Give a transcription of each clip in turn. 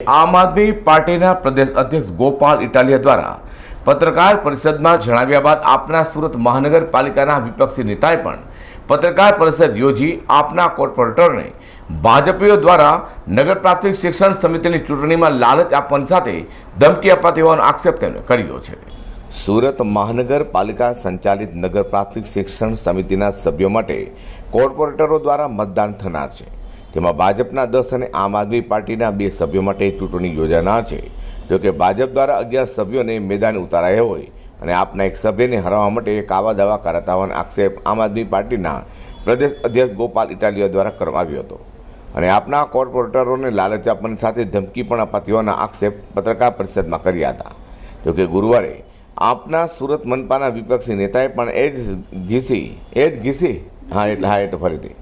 આમ આદમી પાર્ટીના પ્રદેશ અધ્યક્ષ ગોપાલ ઇટાલિયા દ્વારા પત્રકાર પરિષદમાં જણાવ્યા બાદ આપના સુરત મહાનગરપાલિકાના વિપક્ષી નેતાએ પણ પત્રકાર પરિષદ યોજી આપના કોર્પોરેટરને ભાજપીઓ દ્વારા નગર પ્રાથમિક શિક્ષણ સમિતિની ચૂંટણીમાં લાલચ આપવાની સાથે ધમકી અપાતી હોવાનો આક્ષેપ તેમણે કર્યો છે. સુરત મહાનગરપાલિકા સંચાલિત નગર પ્રાથમિક શિક્ષણ સમિતિના સભ્યો માટે કોર્પોરેટરો દ્વારા મતદાન થનાર છે. તેમાં ભાજપના દસ અને આમ આદમી પાર્ટીના બે સભ્યો માટે ચૂંટણી યોજાનાર છે. જોકે ભાજપ દ્વારા અગિયાર સભ્યોને મેદાન ઉતારાયા હોય અને આપના એક સભ્યને હરાવવા માટે કાવા દાવા કરાતા હોવાનો આક્ષેપ આમ આદમી પાર્ટીના પ્રદેશ અધ્યક્ષ ગોપાલ ઇટાલિયા દ્વારા કરવામાં આવ્યો હતો. અને આપના કોર્પોરેટરોને લાલચ આપવાની સાથે ધમકી પણ અપાતી હોવાના આક્ષેપ પત્રકાર પરિષદમાં કર્યા હતા. જોકે ગુરુવારે આપના સુરત મનપાના વિપક્ષી નેતાએ પણ એ જ ઘીસી, એ જ ઘીસી? હા, એટલે હા એટલે ફરીથી.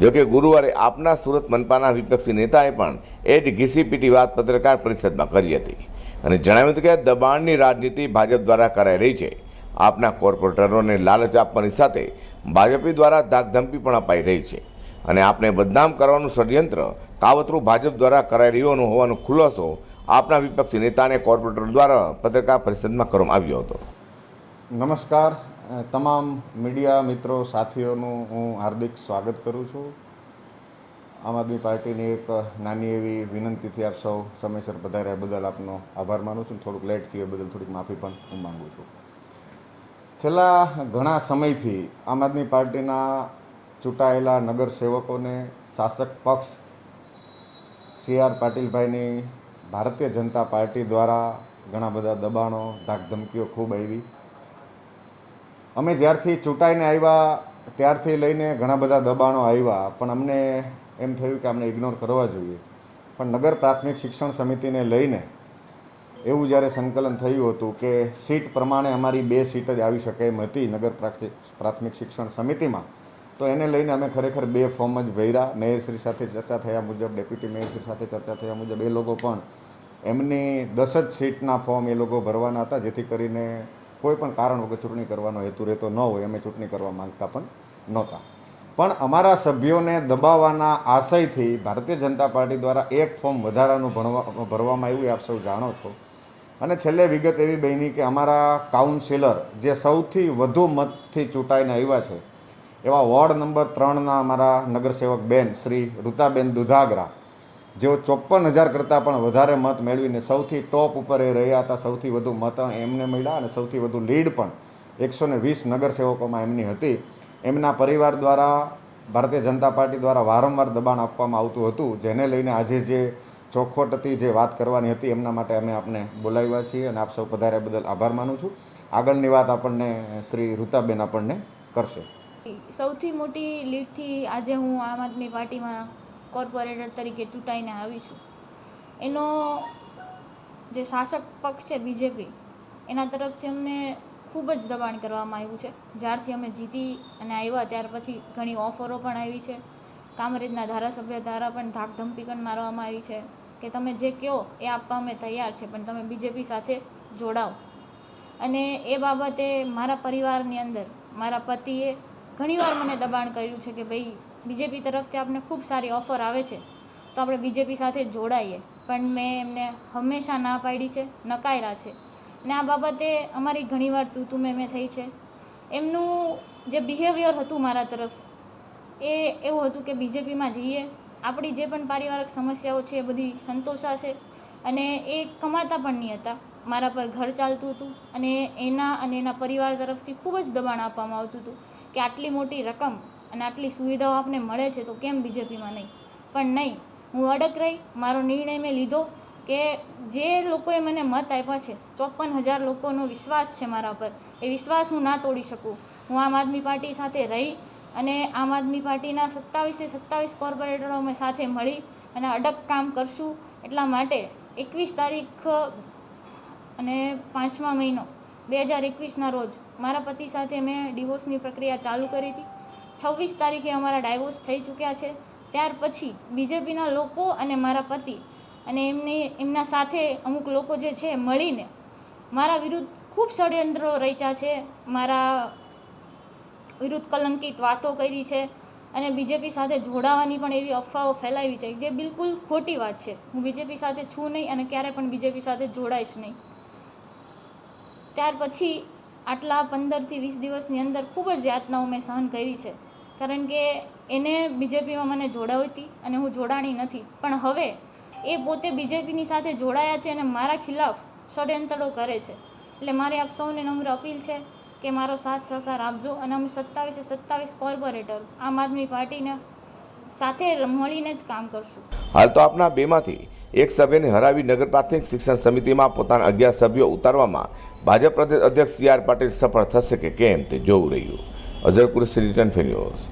જોકે ગુરુવારે આપના સુરત મનપાના વિપક્ષી નેતાએ પણ એ જ ઘીસીપીટી વાત પત્રકાર પરિષદમાં કરી હતી. અને જણાવ્યું હતું કે દબાણની રાજનીતિ ભાજપ દ્વારા કરાઈ રહી છે. આપના કોર્પોરેટરોને લાલચ આપવાની સાથે ભાજપી દ્વારા ધાકધમકી પણ અપાઈ રહી છે. અને આપને બદનામ કરવાનું ષડયંત્ર કાવતરું ભાજપ દ્વારા કરાઈ રહ્યું હોવાનો ખુલાસો આપના વિપક્ષી નેતાને કોર્પોરેટર દ્વારા પત્રકાર પરિષદમાં કરવામાં આવ્યો હતો. નમસ્કાર. તમામ મીડિયા મિત્રો સાથીઓનું હું હાર્દિક સ્વાગત કરું છું. આમ આદમી પાર્ટીની એક નાની એવી વિનંતીથી આપ સૌ સમયસર પધાર્યા બદલ આપનો આભાર માનું છું. થોડુંક લેટ થયું બદલ થોડીક માફી પણ હું માગું છું. છેલ્લા ઘણા સમયથી આમ આદમી પાર્ટીના ચૂંટાયેલા નગરસેવકોને શાસક પક્ષ C R પાટીલભાઈની Bharatiya Janata party દ્વારા ઘણા બધા દબાણો, ધાકધમકીઓ ખૂબ આવી. અમે જ્યારથી ચૂંટાઈને આવ્યા, ત્યારથી લઈને ઘણા બધા દબાણો આવ્યા, પણ અમને એમ થયું કે અમને ઇગ્નોર કરવા જોઈએ. પણ નગર પ્રાથમિક શિક્ષણ સમિતિને લઈને એવું જ્યારે સંકલન થયું હતું કે સીટ પ્રમાણે અમારી બે સીટ જ આવી શકે એમ હતી નગર પ્રાથમિક શિક્ષણ સમિતિમાં, તો એને લઈને અમે ખરેખર બે ફોર્મ જ ભર્યા. મેયરશ્રી સાથે ચર્ચા થયા મુજબ, ડેપ્યુટી મેયરશ્રી સાથે ચર્ચા થયા મુજબ એ લોકો પણ એમની દસ જ સીટના ફોર્મ એ લોકો ભરવાના હતા, જેથી કરીને કોઈ પણ કારણ વગર ચૂંટણી કરવાનો હેતુ રહેતો ન હોય, અમે ચૂંટણી કરવા માંગતા પણ નહોતા. પણ અમારા સભ્યોને દબાવવાના આશયથી ભારતીય જનતા પાર્ટી દ્વારા એક ફોર્મ વધારાનું ભણવા, ભરવામાં આવ્યું આપ સૌ જાણો છો. અને છેલ્લે વિગત એવી બની કે અમારા કાઉન્સિલર જે સૌથી વધુ મતથી ચૂંટાઈને આવ્યા છે, એવા વોર્ડ નંબર ત્રણના અમારા નગરસેવક બેન શ્રી ઋતાબેન દુધાગરા જેઓ ચોપ્પન હજાર કરતાં પણ વધારે મત મેળવીને સૌથી ટોપ ઉપર એ રહ્યા હતા, સૌથી વધુ મત એમને મળ્યા અને સૌથી વધુ લીડ પણ એકસો ને વીસ નગરસેવકોમાં એમની હતી. એમના પરિવાર દ્વારા, ભારતીય જનતા પાર્ટી દ્વારા વારંવાર દબાણ આપવામાં આવતું હતું, જેને લઈને આજે જે ચોખવટ હતી જે વાત કરવાની હતી એમના માટે અમે આપને બોલાવ્યા છીએ અને આપ સૌ પધાર્યા બદલ આભાર માનું છું. આગળની વાત આપણને શ્રી ઋતાબેન આપણને કરશે. સૌથી મોટી લીડથી આજે હું આમ આદમી પાર્ટીમાં કોર્પોરેટર તરીકે ચૂંટાઈને આવી છું. એનો જે શાસક પક્ષ છે બીજેપી એના તરફથી અમને ખૂબ જ દબાણ કરવામાં આવ્યું છે. જ્યારથી અમે જીતી અને આવ્યા, ત્યાર પછી ઘણી ઓફરો પણ આવી છે. કામરેજના ધારાસભ્ય દ્વારા પણ ધાકધમકી પણ મારવામાં આવી છે કે તમે જે કહો એ આપવા અમે તૈયાર છે, પણ તમે બીજેપી સાથે જોડાઓ. અને એ બાબતે મારા પરિવારની અંદર મારા પતિએ ઘણીવાર મને દબાણ કર્યું છે કે ભાઈ બીજેપી તરફથી આપણને ખૂબ સારી ઓફર આવે છે. તો આપણે બીજેપી સાથે જોડાઈએ. પણ મેં એમને હંમેશા ના પાડી છે નકાર્યા છે. અને આ બાબતે અમારી ઘણીવાર તું તું મેં થઈ છે. એમનું જે બિહેવિયર હતું મારા તરફ, એ એવું હતું કે બીજેપીમાં જઈએ. આપણી જે પણ પારિવારિક સમસ્યાઓ છે એ બધી સંતોષાશે. અને એ કમાતા પણ નહીં હતા. મારા પર ઘર ચાલતું હતું અને એના અને એના પરિવાર તરફથી ખૂબ જ દબાણ આપવામાં આવતું હતું કે આટલી મોટી રકમ અને આટલી સુવિધાઓ આપને મળે છે તો કેમ બીજેપીમાં નહીં? પણ નહીં, હું અડક રહી, મારો નિર્ણય મેં લીધો કે જે લોકોએ મને મત આપ્યા છે ચોપન હજાર લોકોનો વિશ્વાસ છે મારા પર. એ વિશ્વાસ હું ના તોડી શકું. હું આમ આદમી પાર્ટી સાથે રહી અને આમ આદમી પાર્ટીના સત્તાવીસે સત્તાવીસ કોર્પોરેટરો અમે સાથે મળી અને અડગ કામ કરશું એટલા માટે એકવીસ તારીખ અને પાંચમા મહિનો, બે હજાર એકવીસના રોજ મારા પતિ સાથે મેં ડિવોર્સની પ્રક્રિયા ચાલુ કરી હતી. છવ્વીસ તારીખે અમારા ડાયવોર્સ થઈ ચૂક્યા છે. ત્યાર પછી બીજેપીના લોકો અને મારા પતિ અને એમની, એમના સાથે અમુક લોકો જે છે મળીને મારા વિરુદ્ધ ખૂબ ષડયંત્રો રચ્યા છે. મારા વિરુદ્ધ કલંકિત વાતો કરી છે અને બીજેપી સાથે જોડાવાની પણ એવી અફવાઓ ફેલાવી છે જે બિલકુલ ખોટી વાત છે. હું બીજેપી સાથે છું નહીં અને ક્યારે પણ બીજેપી સાથે જોડાઈશ નહીં. ત્યાર પછી આટલા પંદરથી વીસ દિવસની અંદર ખૂબ જ યાતનાઓ મેં સહન કરી છે. કારણ કે એને બીજેપીમાં મને જોડાવી હતી અને હું જોડાણી નથી. પણ હવે એ પોતે બીજેપીની સાથે જોડાયા છે અને મારા ખિલાફ ષડયંત્રો કરે છે. એટલે મારી આપ સૌને નમ્ર અપીલ છે કે મારો સાથ સહકાર આપજો અને અમે સત્તાવીસે સત્તાવીસ કોર્પોરેટર આમ આદમી પાર્ટીને સાથે મળીને જ કામ કરશું. હાલ તો આપના બેમાંથી એક સભ્યને હરાવી નગર પ્રાથમિક શિક્ષણ સમિતિમાં પોતાના અગિયાર સભ્યો ઉતારવામાં ભાજપ પ્રદેશ અધ્યક્ષ સી આર પાટીલ સફળ થશે કે કેમ તે જોવું રહ્યું. અઝર કુરેશી રિટર્ન ફેન્યુઝ